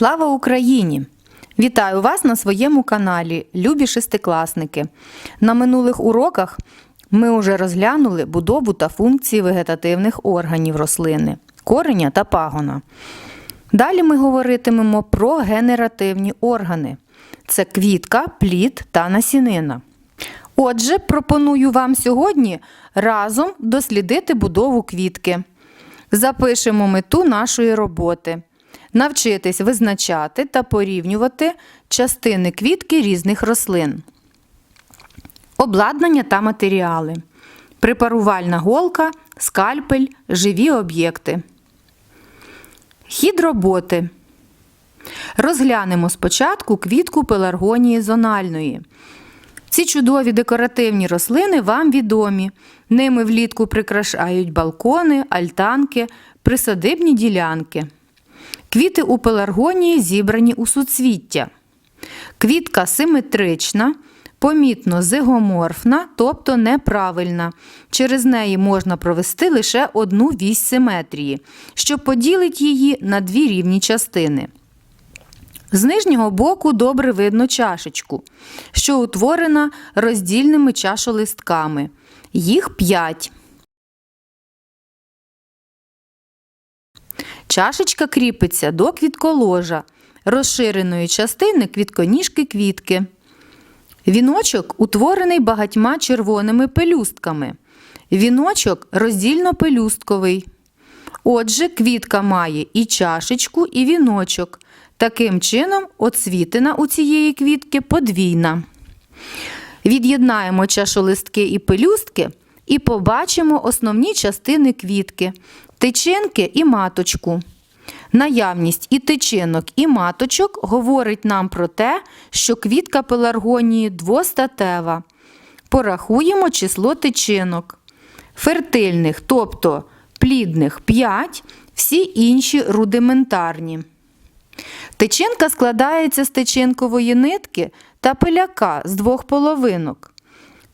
Слава Україні! Вітаю вас на своєму каналі, любі шестикласники. На минулих уроках ми вже розглянули будову та функції вегетативних органів рослини, кореня та пагона. Далі ми говоритимемо про генеративні органи: це квітка, плід та насінина. Отже, пропоную вам сьогодні разом дослідити будову квітки. Запишемо мету нашої роботи. Навчитись визначати та порівнювати частини квітки різних рослин. Обладнання та матеріали. Препарувальна голка, скальпель, живі об'єкти. Хід роботи. Розглянемо спочатку квітку пеларгонії зональної. Ці чудові декоративні рослини вам відомі. Ними влітку прикрашають балкони, альтанки, присадибні ділянки. Квіти у пеларгонії зібрані у суцвіття. Квітка симетрична, помітно зигоморфна, тобто неправильна. Через неї можна провести лише одну вісь симетрії, що поділить її на дві рівні частини. З нижнього боку добре видно чашечку, що утворена роздільними чашолистками. Їх 5. Чашечка кріпиться до квітколожа, розширеної частини квітконіжки квітки. Віночок утворений багатьма червоними пелюстками. Віночок роздільно-пелюстковий. Отже, квітка має і чашечку, і віночок. Таким чином, оцвітина у цієї квітки подвійна. Від'єднаємо чашолистки і пелюстки і побачимо основні частини квітки тичинки і маточку. Наявність і тичинок, і маточок говорить нам про те, що квітка пеларгонії двостатева. Порахуємо число тичинок. Фертильних, тобто плідних 5, всі інші рудиментарні. Тичинка складається з тичинкової нитки та пиляка з двох половинок.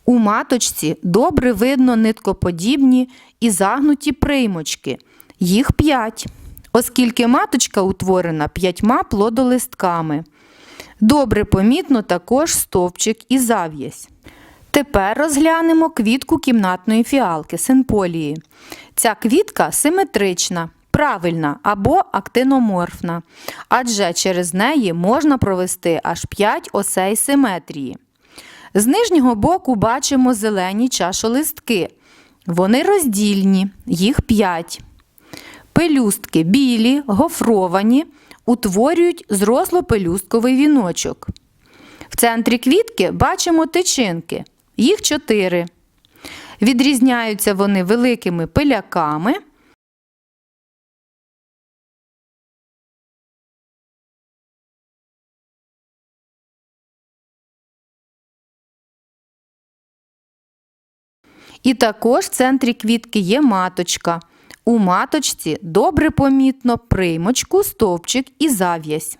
У маточці добре видно ниткоподібні і загнуті приймочки. Їх 5, оскільки маточка утворена п'ятьма плодолистками. Добре помітно також стовпчик і зав'язь. Тепер розглянемо квітку кімнатної фіалки синполії. Ця квітка симетрична, правильна або актиноморфна, адже через неї можна провести аж 5 осей симетрії. З нижнього боку бачимо зелені чашолистки. Вони роздільні, їх 5. Пелюстки білі, гофровані, утворюють зросло-пелюстковий віночок. В центрі квітки бачимо тичинки, їх 4. Відрізняються вони великими пиляками. І також в центрі квітки є маточка. У маточці добре помітно приймочку, стовпчик і зав'язь.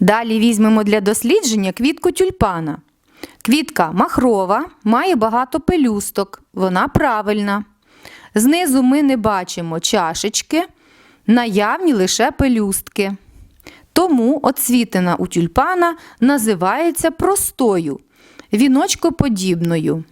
Далі візьмемо для дослідження квітку тюльпана. Квітка махрова, має багато пелюсток, вона правильна. Знизу ми не бачимо чашечки, наявні лише пелюстки. Тому оцвітина у тюльпана називається простою, віночкоподібною.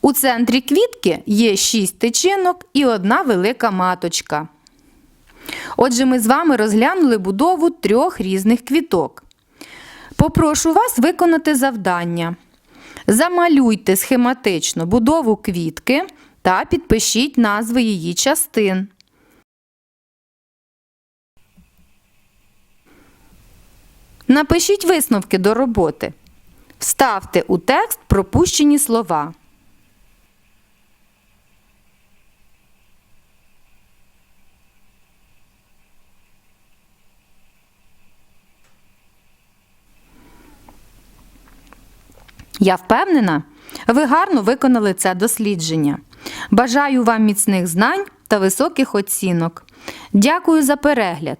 У центрі квітки є шість тичинок і одна велика маточка. Отже, ми з вами розглянули будову трьох різних квіток. Попрошу вас виконати завдання. Замалюйте схематично будову квітки та підпишіть назви її частин. Напишіть висновки до роботи. Вставте у текст пропущені слова. Я впевнена, ви гарно виконали це дослідження. Бажаю вам міцних знань та високих оцінок. Дякую за перегляд.